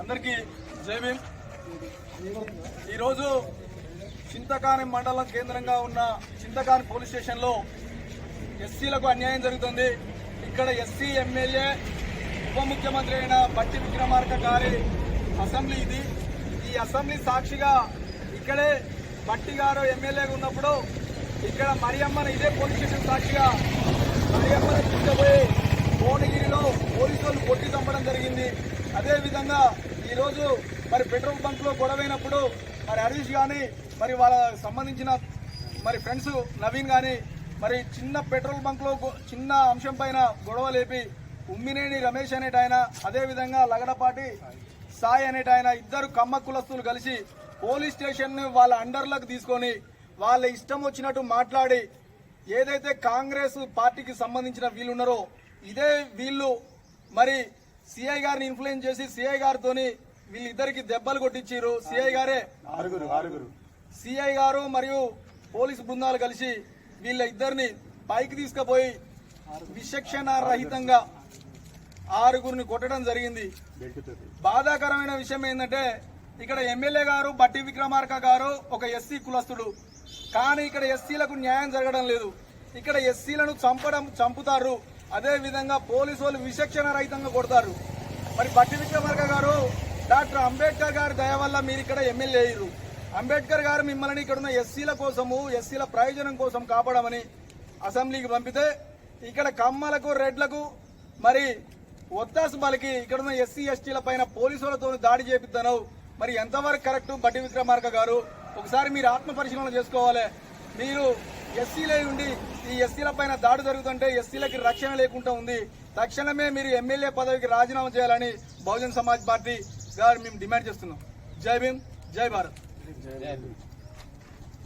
అందరికీ జై భీమ్. ఈరోజు చింతకాని మండలం కేంద్రంగా ఉన్న చింతకాని పోలీస్ స్టేషన్లో ఎస్సీలకు అన్యాయం జరుగుతుంది. ఇక్కడ ఎస్సీ ఎమ్మెల్యే ఉప ముఖ్యమంత్రి అయిన బట్టి విక్రమార్క గారి అసెంబ్లీ ఇది. ఈ అసెంబ్లీ సాక్షిగా ఇక్కడే బట్టి గారు ఎమ్మెల్యేగా ఉన్నప్పుడు ఇక్కడ మరియమ్మను ఇదే పోలీస్ స్టేషన్ సాక్షిగా మరియమ్మను తీసుకుపోయి భువనగిరిలో పోలీసులు కొట్టి చంపడం జరిగింది అదే విధంగా రోజు మరి పెట్రోల్ బంక్లో గొడవైనప్పుడు మరి హరీష్ కానీ మరి వాళ్ళ సంబంధించిన మరి ఫ్రెండ్స్ నవీన్ కానీ మరి చిన్న పెట్రోల్ బంక్లో చిన్న అంశం పైన గొడవ లేపి ఉమ్మినేని రమేష్ అనేట ఆయన అదేవిధంగా లగడపాటి సాయి అనేట ఆయన ఇద్దరు కమ్మ కులస్తులు కలిసి పోలీస్ స్టేషన్ని వాళ్ళ అండర్లకు తీసుకొని వాళ్ళ ఇష్టం వచ్చినట్టు మాట్లాడి ఏదైతే కాంగ్రెస్ పార్టీకి సంబంధించిన వీళ్ళు ఉన్నారో ఇదే వీళ్ళు మరి సిఐ గారిని ఇన్ఫ్లుయెన్స్ చేసి సిఐ గారితోని వీళ్ళిద్దరికి దెబ్బలు కొట్టించారు సిఐ గారే. ఆరుగురు ఆరుగురు. సిఐ గారు మరియు పోలీసు బృందాలు కలిసి వీళ్ళ ఇద్దరిని పైకి తీసుకుపోయి విచక్షణ రహితంగా ఆరుగురిని కొట్టడం జరిగింది. బాధాకరమైన విషయం ఏంటంటే ఇక్కడ ఎమ్మెల్యే గారు బట్టి విక్రమార్క గారు ఒక ఎస్సీ కులస్తుడు. కానీ ఇక్కడ ఎస్సీలకు న్యాయం జరగడం లేదు. ఇక్కడ ఎస్సీలను చంపడం చంపుతారు. అదే విధంగా పోలీసు వాళ్ళు విచక్షణ రహితంగా కొడతారు. మరి బట్టి విక్రమార్క గారు డాక్టర్ అంబేద్కర్ గారి దయ వల్ల మీరు ఇక్కడ ఎమ్మెల్యే అయ్యారు. అంబేద్కర్ గారు మిమ్మల్ని ఇక్కడ ఉన్న ఎస్సీల కోసము ఎస్సీల ప్రయోజనం కోసం కాపాడమని అసెంబ్లీకి పంపితే ఇక్కడ కమ్మలకు రెడ్లకు మరి ఒత్తాసు బలికి ఇక్కడ ఉన్న ఎస్సీ ఎస్టీల పైన పోలీసులతో దాడి చేపిద్దాను మరి ఎంతవరకు కరెక్ట్? బట్టి విక్రమార్క గారు ఒకసారి మీరు ఆత్మ పరిశీలన చేసుకోవాలి. మీరు ఎస్సీలై ఉండి ఈ ఎస్సీల పైన దాడి జరుగుతుంటే ఎస్సీలకి రక్షణ లేకుండా ఉంది. తక్షణమే మీరు ఎమ్మెల్యే పదవికి రాజీనామా చేయాలని బహుజన్ సమాజ్ పార్టీ సార్ మేము డిమాండ్ చేస్తున్నాం. జై భీమ్ జై భారత్.